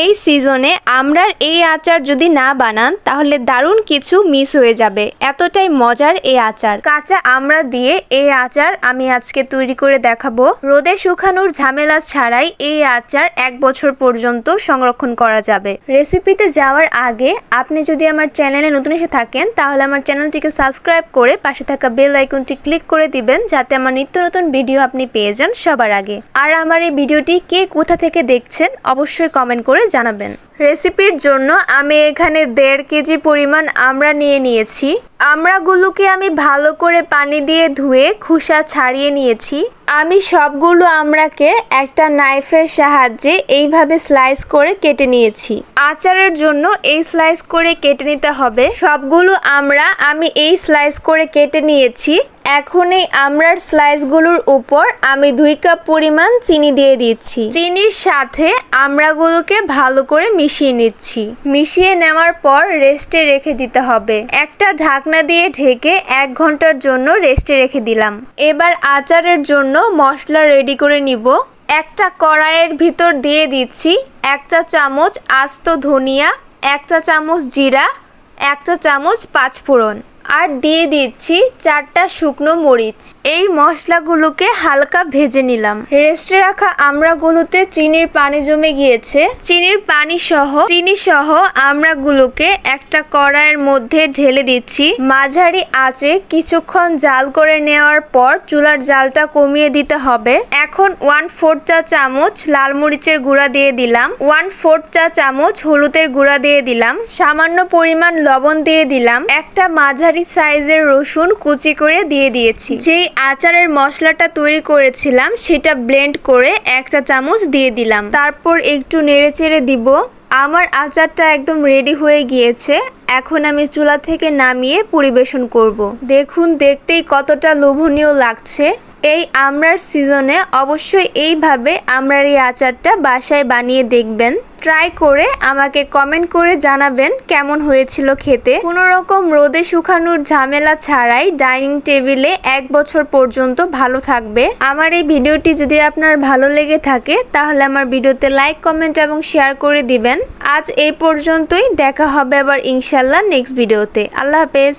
এই সিজনে আমরার এই আচার যদি না বানান, তাহলে দারুণ কিছু মিস হয়ে যাবে। এতটাই মজার এই আচার। কাঁচা আমরা দিয়ে এই আচার আমি আজকে তৈরি করে দেখাবো। রোদে শুকানোর ঝামেলা ছাড়াই এই আচার এক বছর পর্যন্ত সংরক্ষণ করা যাবে। রেসিপিতে যাওয়ার আগে আপনি যদি আমার চ্যানেলে নতুন এসে থাকেন, তাহলে আমার চ্যানেলটিকে সাবস্ক্রাইব করে পাশে থাকা বেল আইকনটি ক্লিক করে দিবেন, যাতে আমার নিত্য নতুন ভিডিও আপনি পেয়ে যান সবার আগে। আর আমার এই ভিডিওটি কে কোথা থেকে দেখছেন, অবশ্যই কমেন্ট করে জানাবেন। রেসিপির জন্য আমি এখানে দেড় কেজি পরিমাণ আমরা নিয়ে নিয়েছি। আমড়াগুলোকে আমি ভালো করে পানি দিয়ে ধুয়ে খোসা ছাড়িয়ে নিয়েছি। আমি সবগুলো আমড়াকে একটা নাইফের সাহায্যে এইভাবে স্লাইস করে কেটে নিয়েছি। আচারের জন্য এই স্লাইস করে কেটে নিতে হবে। সবগুলো আমড়া আমি এই স্লাইস করে কেটে নিয়েছি। এখন এই আমড়ার স্লাইসগুলোর উপর আমি দুই কাপ পরিমাণ চিনি দিয়ে দিচ্ছি। চিনির সাথে আমড়াগুলোকে ভালো করে মিশিয়ে নিচ্ছি। মিশিয়ে নেওয়ার পর রেস্টে রেখে দিতে হবে। একটা ঢাকনা দিয়ে ঢেকে এক ঘণ্টার জন্য রেস্টে রেখে দিলাম। এবার আচারের জন্য মশলা রেডি করে নিব। একটা কড়াইয়ের ভিতর দিয়ে দিচ্ছি এক চা চামচ আস্ত ধনিয়া, এক চা চামচ জিরা, এক চা চামচ পাঁচফোড়ন। আর দিয়ে দিচ্ছি চারটা শুকনো মরিচ। এই মশলাগুলোকে হালকা ভেজে নিলাম। রেস্টে রাখা আমড়াগুলোতে চিনির পানি জমে গিয়েছে। চিনির পানি সহ, চিনি সহ আমড়াগুলোকে একটা কড়াইয়ের মধ্যে ঢেলে দিচ্ছি। মাঝারি আঁচে কিছুক্ষণ জাল করে নেওয়ার পর চুলার জালটা কমিয়ে দিতে হবে। এখন ওয়ান ফোর চা চামচ লাল মরিচের গুঁড়া দিয়ে দিলাম। ওয়ান ফোর চা চামচ হলুদের গুঁড়া দিয়ে দিলাম। সামান্য পরিমাণ লবণ দিয়ে দিলাম। একটা মাঝারি সাইজের রসুন কুচি করে দিয়ে দিয়েছি। যেই আচারের মশলাটা তৈরি করেছিলাম, সেটা ব্লেন্ড করে এক চা চামচ দিয়ে দিলাম। তারপর একটু নেড়ে চেড়ে দিব। আমার আচারটা একদম রেডি হয়ে গিয়েছে। এখন আমি চুলা থেকে নামিয়ে পরিবেশন করব। দেখুন, দেখতেই কতটা লোভনীয় লাগছে। এই আমরার সিজনে অবশ্যই এইভাবে আমরার এই আচারটা বাসায় বানিয়ে দেখবেন। ট্রাই করে আমাকে কমেন্ট করে জানাবেন কেমন হয়েছিল খেতে। কোনো রকম রোদে শুকানোর ঝামেলা ছাড়াই ডাইনিং টেবিলে এক বছর পর্যন্ত ভালো থাকবে। আমার এই ভিডিওটি যদি আপনার ভালো লেগে থাকে, তাহলে আমার ভিডিওতে লাইক কমেন্ট এবং শেয়ার করে দিবেন। আজ এই পর্যন্তই, দেখা হবে আবার ইনশাল্লাহ নেক্সট ভিডিওতে আল্লাহ হাফেজ।